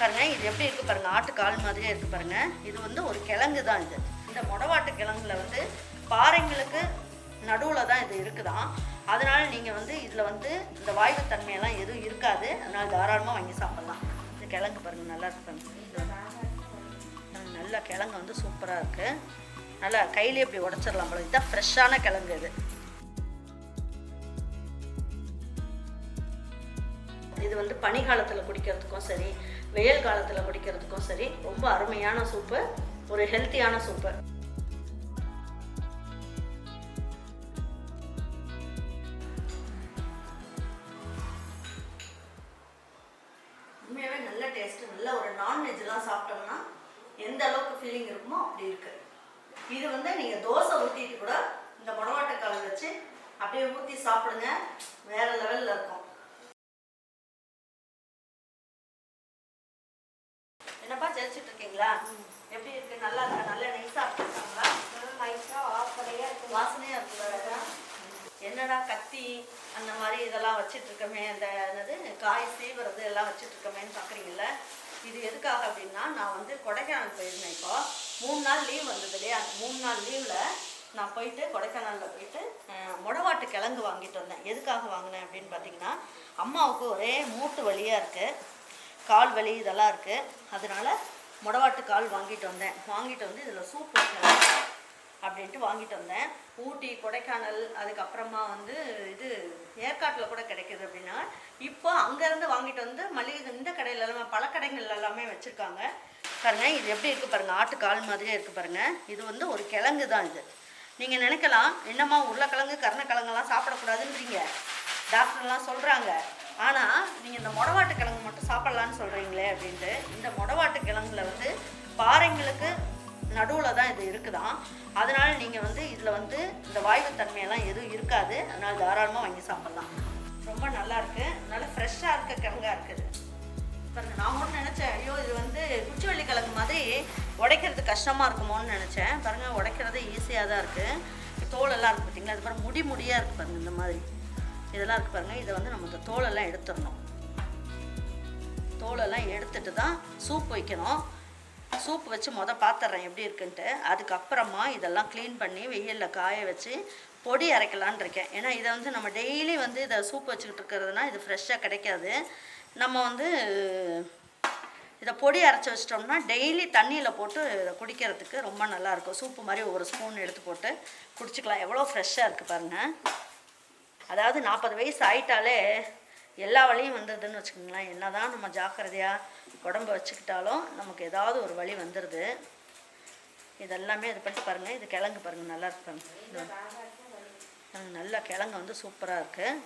பாருங்க இது எப்படி இருக்கு பாருங்க ஆட்டுக்கால் மாதிரியே இருக்கு பாருங்க. இது வந்து ஒரு கிழங்கு தான் இது. இந்த மொடவாட்டு கிழங்குல வந்து பாறைங்களுக்கு நடுவில் தான் இது இருக்குதான். அதனால நீங்கள் வந்து இதில் வந்து இந்த வாய்வு தன்மையெல்லாம் எதுவும் இருக்காது. அதனால் தாராளமாக வாங்கி சாப்பிட்லாம். இந்த கிழங்கு பாருங்க நல்லா இருக்கு பாருங்க. கிழங்கு வந்து சூப்பராக இருக்குது நல்லா கையிலே இப்படி உடச்சிடலாம் போல. இதுதான் ஃப்ரெஷ்ஷான கிழங்கு இது. இது வந்து பனிகாலத்தில் குடிக்கிறதுக்கும் சரி வெயில் காலத்தில் குடிக்கிறதுக்கும் சரி ரொம்ப அருமையான சூப்பு ஒரு ஹெல்த்தியான சூப்பு உண்மையாகவே நல்ல டேஸ்ட்டு நல்ல ஒரு நான்வெஜ்லாம் சாப்பிட்டோம்னா எந்த அளவுக்கு ஃபீலிங் இருக்குமோ அப்படி இருக்கு. இது வந்து நீங்கள் தோசை ஊற்றிட்டு கூட இந்த முடவாட்டுக்கால் வச்சு அப்படியே ஊற்றி சாப்பிடுங்க. வேற லெவலில் இருக்கும். இருக்கீங்களா எப்படி இருக்கு? நல்லா இருக்கா? நல்ல நைஸா இருக்காங்களா வாசனையா இருக்குல்ல என்னடா கத்தி? அந்த மாதிரி இதெல்லாம் வச்சிட்டு இருக்கமே அந்த என்னது? காய் சீவுறது எல்லாம் வச்சிட்டு இருக்கமேன்னு பார்க்குறீங்கல்ல இது எதுக்காக அப்படின்னா நான் வந்து கொடைக்கானல் போயிருந்தேன் இப்போ. மூணு நாள் லீவ் வந்தது இல்லையா? அந்த மூணு நாள் லீவில் நான் போயிட்டு கொடைக்கானலில் போயிட்டு முடவாட்டு கிழங்கு வாங்கிட்டு வந்தேன். எதுக்காக வாங்கினேன் அப்படின்னு பார்த்தீங்கன்னா அம்மாவுக்கு ஒரே மூட்டு வலியாக இருக்குது கால் வலி இதெல்லாம் இருக்குது அதனால முடவாட்டு கால் வாங்கிட்டு வந்தேன். வாங்கிட்டு வந்து இதில் சூப் வைக்கலாம் அப்படின்ட்டு வாங்கிட்டு வந்தேன். ஊட்டி கொடைக்கானல் அதுக்கப்புறமா வந்து இது ஏற்காட்டில் கூட கிடைக்குது அப்படின்னா இப்போ அங்கேருந்து வாங்கிட்டு வந்து மளிகை இந்த கடையில் எல்லாமே பல கடைகள் எல்லாமே வச்சுருக்காங்க. பாருங்க இது எப்படி இருக்குது பாருங்க ஆட்டுக்கால் மாதிரியே இருக்குது பாருங்கள் இது வந்து ஒரு கிழங்கு தான் இது. நீங்கள் நினைக்கலாம் என்னம்மா உருளைக்கிழங்கு கருணக்கிழங்கெல்லாம் சாப்பிடக்கூடாதுன்றீங்க. டாக்டர்லாம் சொல்கிறாங்க ஆனால் நீங்கள் இந்த முடவாட்டு கிழங்கு மட்டும் சாப்பிட்லான்னு சொல்கிறீங்களே அப்படின்ட்டு இந்த மொடவாட்டு கிழங்குல வந்து பாறைங்களுக்கு நடுவில் தான் இது இருக்குதான். அதனால் நீங்கள் வந்து இதில் வந்து இந்த வாய்வு தன்மையெல்லாம் எதுவும் இருக்காது. அதனால் தாராளமாக வாங்கி சாப்பிட்லாம். ரொம்ப நல்லா இருக்குது நல்ல ஃப்ரெஷ்ஷாக இருக்க கிழங்காக இருக்குது பாருங்க நான் ஒன்று நினச்சேன். ஐயோ இது வந்து குச்சிவள்ளி கிழங்கு மாதிரி உடைக்கிறது கஷ்டமாக இருக்குமோன்னு நினச்சேன். பாருங்கள் உடைக்கிறது ஈஸியாக தான் இருக்குது தோலெல்லாம் இருக்குது பார்த்தீங்களா அது முடி முடியாக இருக்குது பாருங்க இந்த மாதிரி. இதெல்லாம் இருக்குது பாருங்கள் இதை வந்து நம்ம இந்த தோலெல்லாம் எடுத்துடணும். தோலெல்லாம் எடுத்துட்டு தான் சூப் வைக்கணும். சூப் வச்சு மொதல் பார்த்துட்றேன் எப்படி இருக்குன்ட்டு. அதுக்கப்புறமா இதெல்லாம் க்ளீன் பண்ணி வெயிலில் காய வச்சு பொடி அரைக்கலான்னு இருக்கேன். ஏன்னா இதை வந்து நம்ம டெய்லி வந்து இதை சூப் வச்சுக்கிட்டு இருக்கிறதுனா இது ஃப்ரெஷ்ஷாக கிடைக்காது. நம்ம வந்து இதை பொடி அரைச்சி வச்சிட்டோம்னா டெய்லி தண்ணியில் போட்டு இதை குடிக்கிறதுக்கு ரொம்ப நல்லாயிருக்கும் சூப்பு மாதிரி ஒரு ஸ்பூன் எடுத்து போட்டு குடிச்சிக்கலாம். எவ்வளோ ஃப்ரெஷ்ஷாக இருக்குது பாருங்கள் அதாவது நாற்பது வயசு ஆயிட்டாலே எல்லா வழியும் வந்துடுதுன்னு வச்சுக்கோங்களேன். என்னதான் நம்ம ஜாக்கிரதையாக உடம்ப வச்சுக்கிட்டாலும் நமக்கு ஏதாவது ஒரு வழி வந்துடுது இதெல்லாமே இது பண்ணிட்டு பாருங்கள் இது கிழங்கு பாருங்கள் நல்லா இருக்கு பாருங்க. நல்ல கிழங்கு வந்து சூப்பராக இருக்குது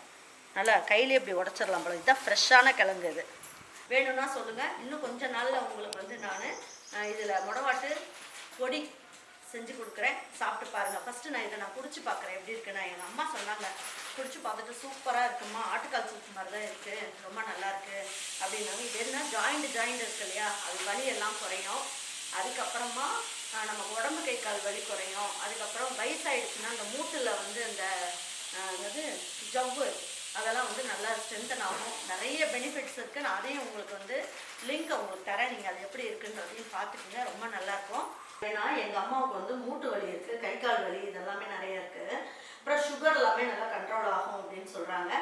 நல்லா கையிலே இப்படி உடச்சிடலாம் போல. இதுதான் ஃப்ரெஷ்ஷான கிழங்கு இது. வேணும்னா சொல்லுங்கள் இன்னும் கொஞ்ச நாளில் உங்களுக்கு வந்து நான் இதில் முடவாட்டு பொடி செஞ்சு கொடுக்குறேன். சாப்பிட்டு பாருங்கள் ஃபஸ்ட்டு நான் இதை நான் குடிச்சு பார்க்குறேன். எப்படி இருக்குன்னு எங்கள் அம்மா சொன்னாங்க. குடிச்சு பார்த்துட்டு சூப்பராக இருக்குமா? ஆட்டுக்கால் சூப் மாதிரி தான் இருக்குது ரொம்ப நல்லா இருக்கு. அப்படின்னாங்க. இது என்ன? ஜாயிண்ட் ஜாயிண்ட் இருக்கு இல்லையா? அது வலி எல்லாம் குறையும். அதுக்கப்புறமா நம்ம உடம்பு கை கால் வலி குறையும். அதுக்கப்புறம் வயசாயிடுச்சுன்னா அந்த மூட்டில் வந்து அந்த ஆஹ், என்னது? ஜவ்வு. அதெல்லாம் வந்து நல்லா ஸ்ட்ரென்தன் ஆகும். நிறைய பெனிஃபிட்ஸ் இருக்குது நான் அதையும் உங்களுக்கு வந்து லிங்க் உங்களுக்கு தரேன். நீங்கள் அது எப்படி இருக்குன்றதையும் பார்த்துக்குங்க. ரொம்ப நல்லாயிருக்கும் ஏன்னா எங்கள் அம்மாவுக்கு வந்து மூட்டு வலி இருக்குது கை கால் வலி இதெல்லாமே நிறைய இருக்குது அப்புறம் சுகர் எல்லாமே நல்லா கண்ட்ரோல் ஆகும் அப்படின்னு சொல்கிறாங்க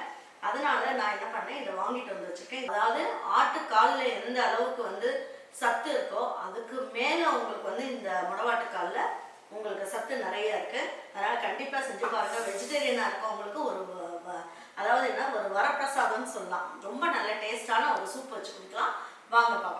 அதனால நான் என்ன பண்ணேன் இதை வாங்கிட்டு வந்து வச்சுருக்கேன். அதாவது ஆட்டுக்காலில் எந்த அளவுக்கு வந்து சத்து இருக்கோ அதுக்கு மேலே உங்களுக்கு வந்து இந்த முடவாட்டு காலில் உங்களுக்கு சத்து நிறைய இருக்கு. அதனால கண்டிப்பாக செஞ்சு பாருங்க. வெஜிடேரியனாக இருக்கவங்களுக்கு ஒரு வ- அதாவது என்ன ஒரு வரப்பிரசாதம்னு சொல்லலாம். ரொம்ப நல்ல டேஸ்டான ஒரு சூப் வச்சு கொடுக்கலாம். வாங்க பார்ப்போம்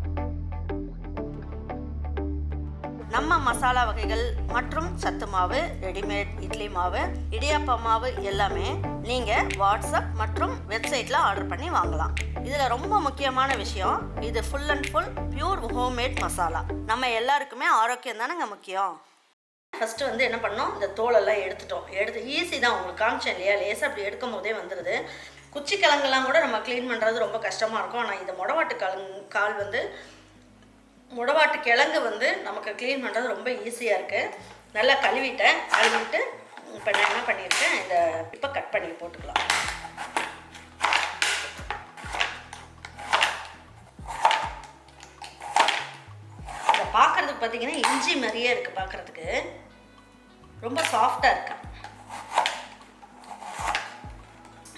நம்ம மசாலா வகைகள் மற்றும் சத்து மாவு ரெடிமேட் இட்லி மாவு இடியாப்ப மாவு எல்லாமே நீங்கள் வாட்ஸ்அப் மற்றும் வெப்சைட்டில் ஆர்டர் பண்ணி வாங்கலாம். இதில் ரொம்ப முக்கியமான விஷயம் இது full and full pure homemade masala. நம்ம எல்லாருக்குமே ஆரோக்கியம் தானேங்க முக்கியம்? ஃபஸ்ட்டு வந்து என்ன பண்ணோம்? இந்த தோலெல்லாம் எடுத்துட்டோம். எடுத்து ஈஸி தான் உங்களுக்கு காமிச்சேன் இல்லையா? லேசாக அப்படி எடுக்கும் போதே வந்துடுது குச்சி கிழங்கெல்லாம் கூட நம்ம க்ளீன் பண்ணுறது ரொம்ப கஷ்டமாக இருக்கும். ஆனால் இந்த முடவாட்டு கலங் கால் வந்து முடவாட்டு கிழங்கு வந்து நமக்கு க்ளீன் பண்ணுறது ரொம்ப ஈஸியாக இருக்குது நல்லா கழுவிட்டேன். கழுவிட்டு இப்போ நான் என்ன பண்ணியிருக்கேன்? இந்த இப்போ கட் பண்ணி போட்டுக்கலாம். இதை பார்க்குறதுக்கு பார்த்தீங்கன்னா இஞ்சி மாதிரியே இருக்குது பார்க்குறதுக்கு ரொம்ப சாஃப்டாக இருக்கு.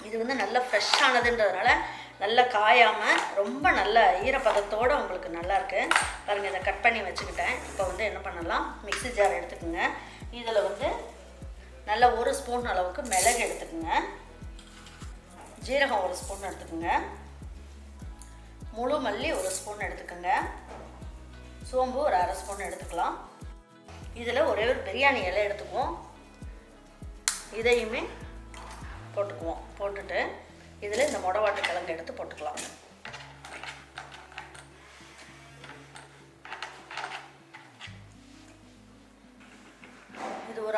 இது வந்து நல்லா ஃப்ரெஷ்ஷானதுன்றதுனால நல்லா காயாமல் ரொம்ப நல்ல ஈரப்பதத்தோடு உங்களுக்கு நல்லாயிருக்கு பாருங்கள் இதை கட் பண்ணி வச்சுக்கிட்டேன். இப்போ வந்து என்ன பண்ணலாம்? மிக்ஸி ஜார் எடுத்துக்கோங்க. இதில் வந்து நல்ல ஒரு ஸ்பூன் அளவுக்கு மிளகு எடுத்துக்கோங்க. ஜீரகம் ஒரு ஸ்பூன் எடுத்துக்கோங்க. முழு மல்லி ஒரு ஸ்பூன் எடுத்துக்கோங்க. சோம்பு ஒரு அரை ஸ்பூன் எடுத்துக்கலாம். இதில் ஒரே ஒரு பிரியாணி இலை எடுத்துக்குவோம். இதையுமே போட்டுக்குவோம். போட்டுட்டு இதில் இந்த முடவாட்டு கிழங்கு எடுத்து போட்டுக்கலாம்.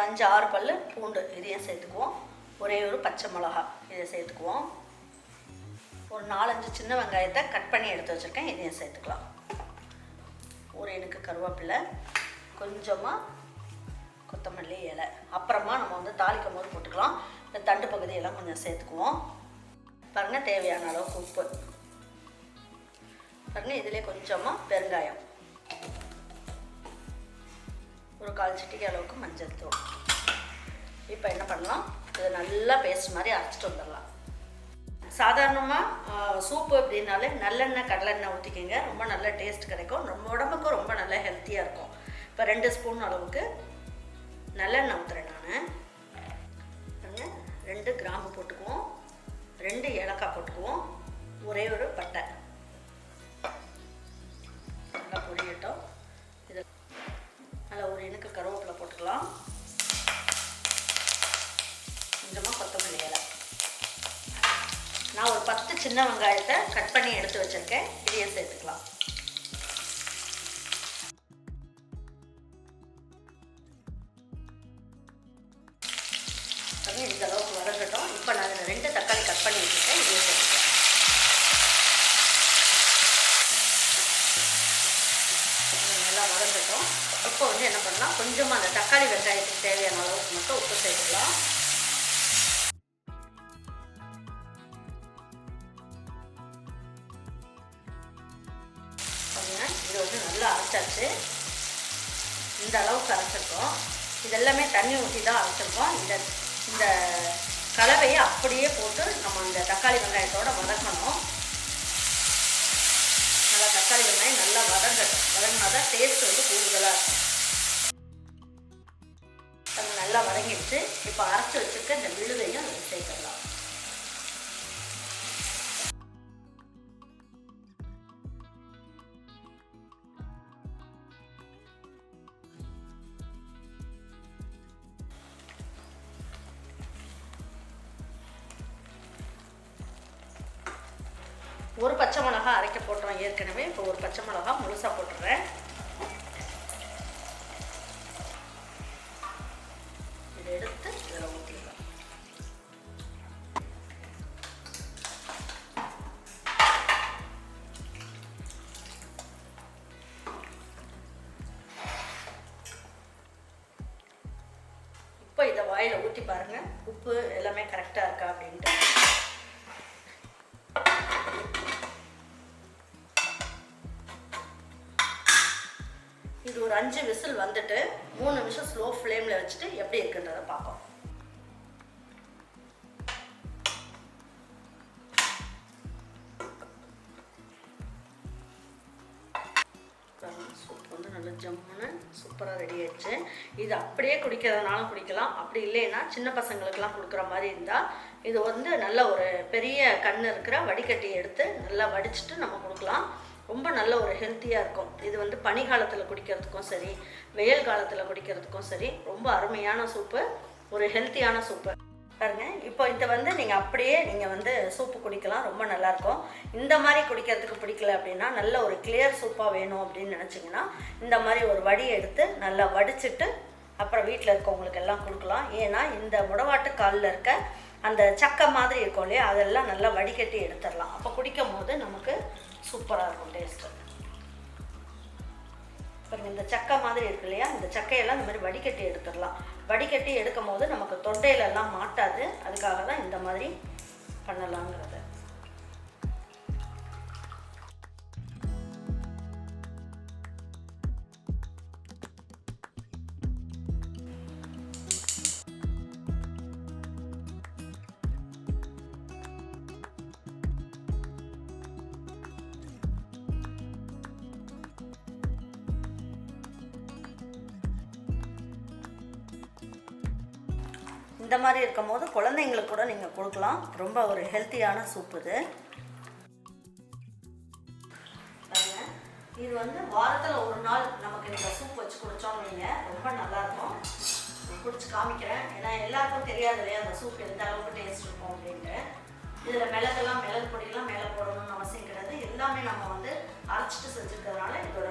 அஞ்சு ஆறு பல் பூண்டு. இதையும் சேர்த்துக்குவோம். ஒரே ஒரு பச்சை மிளகா. இதை சேர்த்துக்குவோம். ஒரு நாலஞ்சு சின்ன வெங்காயத்தை கட் பண்ணி எடுத்து வச்சுருக்கேன். இதையும் சேர்த்துக்கலாம். ஒரு எனக்கு கருவேப்பிலை கொஞ்சமாக கொத்தமல்லி இலை. அப்புறமா நம்ம வந்து தாளிக்கும் போது போட்டுக்கலாம். இந்த தண்டு பகுதியெல்லாம் கொஞ்சம் சேர்த்துக்குவோம். பாருங்கள் தேவையான அளவுக்கு உப்பு. பாருங்கள் இதிலே கொஞ்சமாக பெருங்காயம். ஒரு கால் சிட்டிக்கு அளவுக்கு மஞ்சள் தூள். இப்போ என்ன பண்ணலாம்? இதை நல்லா பேஸ்ட் மாதிரி அரைச்சிட்டு வந்துடலாம். சாதாரணமாக சூப்பு அப்படின்னாலே நல்லெண்ணெய் கடலெண்ணெய் ஊற்றிக்கிங்க ரொம்ப நல்ல டேஸ்ட் கிடைக்கும். நம்ம உடம்புக்கும் ரொம்ப நல்ல ஹெல்த்தியாக இருக்கும். இப்போ ரெண்டு ஸ்பூன் அளவுக்கு நல்லெண்ணெய் ஊற்றுறேன் நான். ரெண்டு கிராம்பு போட்டுக்குவோம். ரெண்டு ஏலக்காய் போட்டுக்குவோம். ஒரே ஒரு பட்டை. அதில் ஒரு இணுக்கு கருவேப்பிலை போட்டுக்கலாம். கொஞ்சமாக கொத்தமல்லி இலை. நான் ஒரு பத்து சின்ன வெங்காயத்தை கட் பண்ணி எடுத்து வச்சுருக்கேன். இதையே சேர்த்துக்கலாம். இந்த அளவுக்கு வதங்கட்டும். இப்போ நான் ரெண்டு தக்காளி கட் பண்ணி வச்சுருக்கேன் இதையும் சேர்த்துக்கலாம் நல்லா வதங்கட்டும் இப்போ வந்து என்ன பண்ணலாம்? கொஞ்சமாக அந்த தக்காளி வெங்காயத்துக்கு தேவையான அளவுக்கு மட்டும் உப்பு சேர்த்துக்கலாம். இது வந்து நல்லா அரைச்சாச்சு. இந்த அளவுக்கு அரைச்சிருக்கோம். இதெல்லாமே தண்ணி ஊற்றி தான் அரைச்சிருக்கோம். இந்த இந்த கலவையை அப்படியே போட்டு நம்ம இந்த தக்காளி வெங்காயத்தோட வதக்கணும். தக்காளி வெங்காயம் நல்லா வதங்கட்டும் வதங்கினா தான் டேஸ்ட் வந்து கூடுதலாக இருக்கும். நல்லா வதங்கிடுச்சு. இப்போ அரைச்சி வச்சுருக்க இந்த விழுதையும் அதில் சேர்த்துடலாம். ஒரு பச்சை மிளகா அரைக்க போட்டோம் ஏற்கனவே. இப்போ ஒரு பச்சை மிளகா முழுசாக போட்டுடுறேன் இதை எடுத்து இதில் ஊற்றிடலாம். இப்போ இதை வாயில் ஊற்றி பாருங்கள் உப்பு எல்லாமே கரெக்டாக இருக்கா அப்படின்ட்டு. ஒரு அஞ்சு விசில் வந்துட்டு மூணு நிமிஷம் ஸ்லோ ஃப்ளேமில் வச்சுட்டு எப்படி இருக்குன்றத பார்ப்போம். சூப் வந்து நல்லா ஜம்முன்னு சூப்பராக ரெடி ஆயிடுச்சு. இது அப்படியே குடிக்கிறதுனாலும் குடிக்கலாம். அப்படி இல்லைன்னா சின்ன பசங்களுக்கெல்லாம் கொடுக்குற மாதிரி இருந்தால் இது வந்து நல்ல ஒரு பெரிய கண் இருக்கிற வடிகட்டி எடுத்து நல்லா வடிச்சிட்டு நம்ம கொடுக்கலாம். ரொம்ப நல்ல ஒரு ஹெல்த்தியாக இருக்கும். இது வந்து பனி காலத்தில் குடிக்கிறதுக்கும் சரி வெயில் காலத்தில் குடிக்கிறதுக்கும் சரி ரொம்ப அருமையான சூப்பு ஒரு ஹெல்த்தியான சூப்பு பாருங்க இப்போ இதை வந்து நீங்கள் அப்படியே நீங்கள் வந்து சூப்பு குடிக்கலாம் ரொம்ப நல்லாயிருக்கும் இந்த மாதிரி குடிக்கிறதுக்கு பிடிக்கல அப்படின்னா நல்ல ஒரு கிளியர் சூப்பாக வேணும் அப்படின்னு நினச்சிங்கன்னா இந்த மாதிரி ஒரு வடி எடுத்து நல்லா வடிச்சிட்டு அப்புறம் வீட்டில் இருக்கவங்களுக்கு எல்லாம் கொடுக்கலாம். ஏன்னா இந்த முடவாட்டு காலில் இருக்க அந்த சக்கை மாதிரி இருக்கும் இல்லையா அதெல்லாம் நல்லா வடிகட்டி எடுத்துடலாம். அப்போ குடிக்கும் போது நமக்கு சூப்பராக இருக்கும் டேஸ்ட்டு பாருங்க இந்த சக்கை மாதிரி இருக்கு இல்லையா? இந்த சக்கையெல்லாம் இந்த மாதிரி வடிகட்டி எடுத்துடலாம். வடிகட்டி எடுக்கும் போது நமக்கு தொண்டையிலெல்லாம் மாட்டாது. அதுக்காக தான் இந்த மாதிரி பண்ணலாங்கிறது. இந்த மாதிரி இருக்கும் போது குழந்தைங்களுக்கு கூட நீங்கள் கொடுக்கலாம். ரொம்ப ஒரு ஹெல்த்தியான சூப் இது. இது வந்து வாரத்தில் ஒரு நாள் நமக்கு இந்த சூப் வச்சு குடித்தோம் நீங்கள் ரொம்ப நல்லாயிருக்கும். குடிச்சு காமிக்கிறேன். ஏன்னா எல்லாருக்கும் தெரியாது இல்லையா அந்த சூப் எந்த அளவுக்கு டேஸ்ட் இருக்கும் அப்படின்ட்டு. இதில் மிளகெல்லாம் மிளகு பொடியெல்லாம் மேலே போடணும்னு அவசியம் கிடையாது. எல்லாமே நம்ம வந்து அரைச்சிட்டு செஞ்சுருக்கிறதுனால இதோட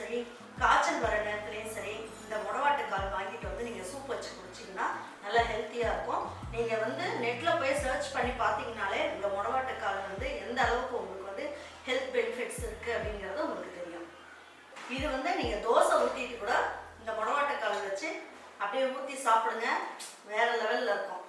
சரி காய்ச்சல் வர நேரத்துலையும் சரி இந்த முடவாட்டுக்கால் வாங்கிட்டு வந்து நீங்கள் சூப் வச்சு குடிச்சிங்கன்னா நல்லா ஹெல்த்தியாக இருக்கும். நீங்கள் வந்து நெட்டில் போய் சர்ச் பண்ணி பார்த்தீங்கனாலே இந்த முடவாட்டுக்கால் வந்து எந்த அளவுக்கு உங்களுக்கு வந்து ஹெல்த் பெனிஃபிட்ஸ் இருக்குது அப்படிங்கிறது உங்களுக்கு தெரியும். இது வந்து நீங்கள் தோசை ஊற்றிட்டு கூட இந்த முடவாட்டுக்கால் வச்சு அப்படியே ஊற்றி சாப்பிடுங்க. வேறு லெவலில் இருக்கும்.